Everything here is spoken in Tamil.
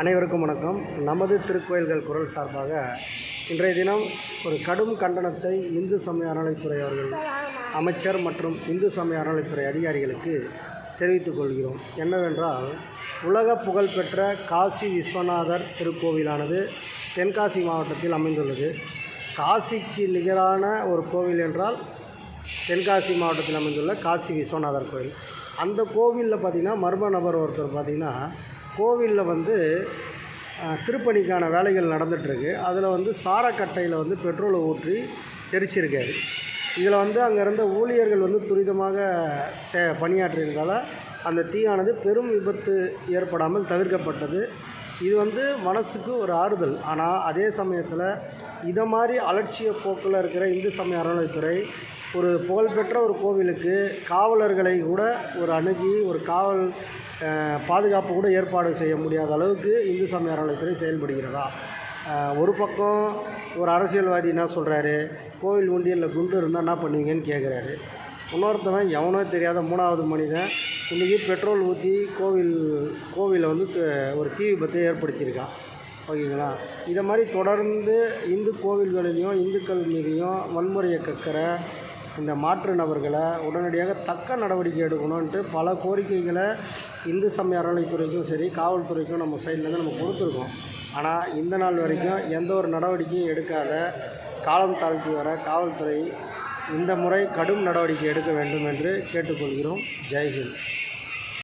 அனைவருக்கும் வணக்கம். நமது திருக்கோயில்கள் குரல் சார்பாக இன்றைய தினம் ஒரு கடும் கண்டனத்தை இந்து சமய அறநிலைத்துறை அவர்கள் அமைச்சர் மற்றும் இந்து சமய அறநிலைத்துறை அதிகாரிகளுக்கு தெரிவித்துக் கொள்கிறோம். என்னவென்றால் உலக புகழ்பெற்ற காசி விஸ்வநாதர் திருக்கோவிலானது தென்காசி மாவட்டத்தில் அமைந்துள்ளது. காசிக்கு நிகரான ஒரு கோவில் என்றால் தென்காசி மாவட்டத்தில் அமைந்துள்ள காசி விஸ்வநாதர் கோயில் அந்த கோவிலில் பார்த்திங்கன்னா மர்ம நபர் ஒருத்தர் பார்த்திங்கன்னா கோவிலில் வந்து திருப்பணிக்கான வேலைகள் நடந்துகிட்ருக்கு அதில் வந்து சாரக்கட்டையில் வந்து பெட்ரோலை ஊற்றி எரிச்சிருக்காரு. இதில் வந்து அங்கே இருந்த ஊழியர்கள் வந்து துரிதமாக சே பணியாற்றியதால் அந்த தீயானது பெரும் விபத்து ஏற்படாமல் தவிர்க்கப்பட்டது. இது வந்து மனசுக்கு ஒரு ஆறுதல். ஆனால் அதே சமயத்தில் இதை மாதிரி அலட்சிய போக்கில் இருக்கிற இந்து சமய அறநிலைத்துறை ஒரு புகழ்பெற்ற ஒரு கோவிலுக்கு காவலர்களை கூட ஒரு அணுகி ஒரு காவல் பாதுகாப்பு கூட ஏற்பாடு செய்ய முடியாத அளவுக்கு இந்து சமய அறநிலையத்துறை செயல்படுகிறதா? ஒரு பக்கம் ஒரு அரசியல்வாதி என்ன சொல்கிறாரு கோவில் உண்டியலில் குண்டு இருந்தால் என்ன பண்ணுவீங்கன்னு கேட்குறாரு இன்னொருத்தவன் எவனோ தெரியாத மூணாவது மனிதன் இன்றைக்கி பெட்ரோல் ஊற்றி கோவில் கோவிலை வந்து ஒரு தீ விபத்தை ஏற்படுத்தியிருக்கான். ஓகேங்களா? இதை மாதிரி தொடர்ந்து இந்து கோவில்களிலையும் இந்துக்கள் மீதையும் வன்முறையை கக்கிற இந்த மாற்று நபர்களை உடனடியாக தக்க நடவடிக்கை எடுக்கணுன்ட்டு பல கோரிக்கைகளை இந்து சமய அறநிலைத்துறைக்கும் சரி காவல்துறைக்கும் நம்ம சைட்லேருந்து நம்ம கொடுத்துருக்கோம். ஆனால் இந்த நாள் வரைக்கும் எந்த ஒரு நடவடிக்கையும் எடுக்காத காலம் தாழ்த்தி வர காவல்துறை இந்த முறை கடும் நடவடிக்கை எடுக்க வேண்டும் என்று கேட்டுக்கொள்கிறோம். ஜெய்ஹிந்த்